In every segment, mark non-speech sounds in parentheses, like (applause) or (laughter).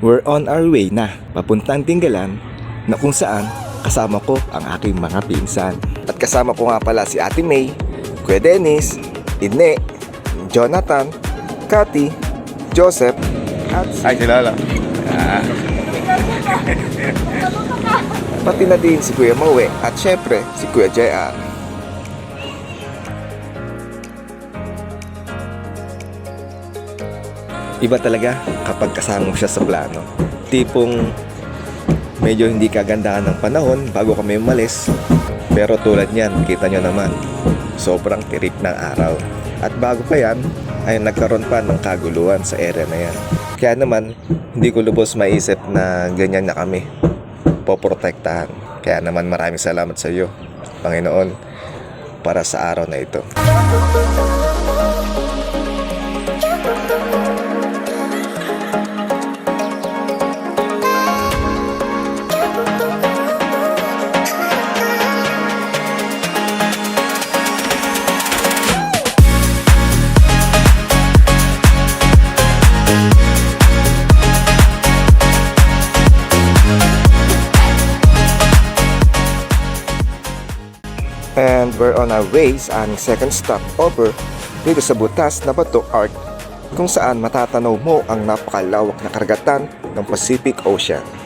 we're on our way na papuntang Tinggalan na kung saan kasama ko ang aking mga pinsan. At kasama ko nga pala si Ate May, Kuya Dennis, Ine, Jonathan, Cathy, Joseph, at si Ay, kilala. pati na din si Kuya Maue at syempre si Kuya JR. Iba talaga kapag kasama mo siya sa plano. Tipong medyo hindi kagandahan ng panahon bago kami umalis. Pero tulad niyan, kita nyo naman, sobrang tirik ng araw. At bago pa yan, ay nagkaroon pa ng kaguluhan sa area na yan. Kaya naman, hindi ko lubos maisip na ganyan na kami poprotektahan. Kaya naman maraming salamat sa iyo, Panginoon, para sa araw na ito. We're on our way sa aming second stop over dito sa Butas na Bato Art kung saan matatanaw mo ang napakalawak na karagatan ng Pacific Ocean.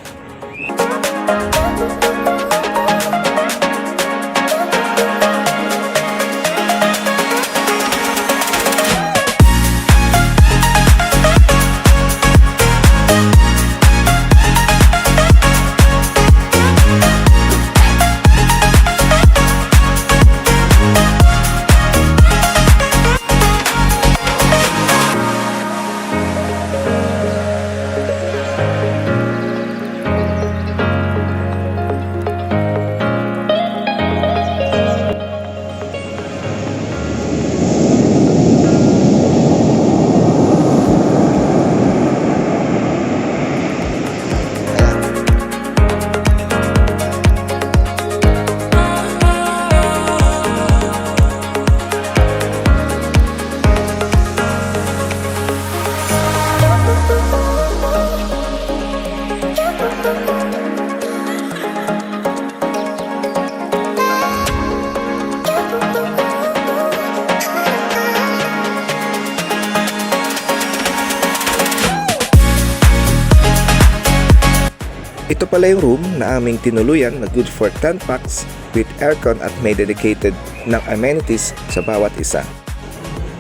Ito pala yung room na aming tinuluyan na good for 10 packs with aircon at may dedicated ng amenities sa bawat isa.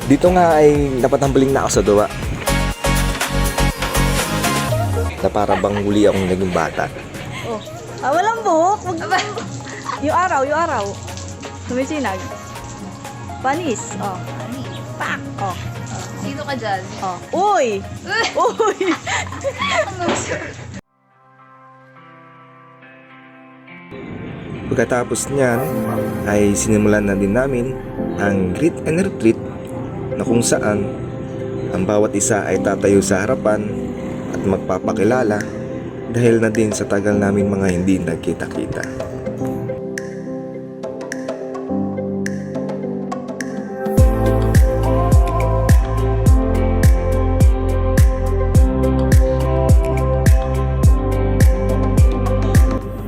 Dito nga ay napatambaling na ako sa duwa. Na para bang huli akong naging bata. Oh. Ah, walang buhok. Wag... yung araw, yung araw. Sumisinag. Panis. Oh. Pak. Oh. Sino ka dyan? Oh. Uy! (laughs) Uy! Pagkatapos niyan ay sinimulan na din namin ang greet and retreat na kung saan ang bawat isa ay tatayo sa harapan at magpapakilala dahil na din sa tagal namin mga hindi nagkita-kita.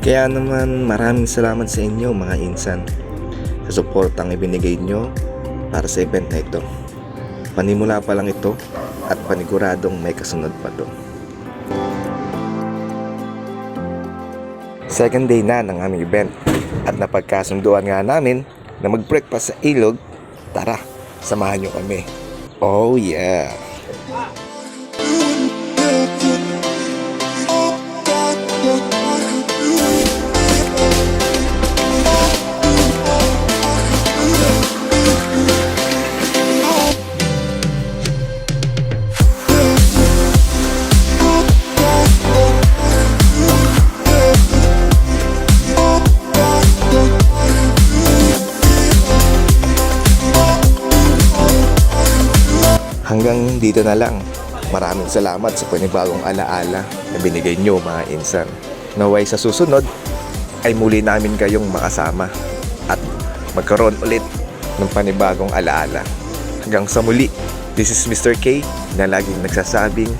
Kaya naman maraming salamat sa inyo mga insan sa suportang ibinigay nyo para sa event na ito. Panimula pa lang ito at paniguradong may kasunod pa to. Second day na ng aming event at napagkasunduan nga namin na mag-breakfast sa ilog. Tara, samahan nyo kami. Oh yeah! Hanggang dito na lang. Maraming salamat sa panibagong alaala na binigay nyo mga insan. Naway sa susunod ay muli namin kayong makasama at magkaroon ulit ng panibagong alaala. Hanggang sa muli, this is Mr. K na laging nagsasabing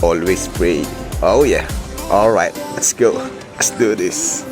always pray. Oh yeah. Alright, let's go. Let's do this.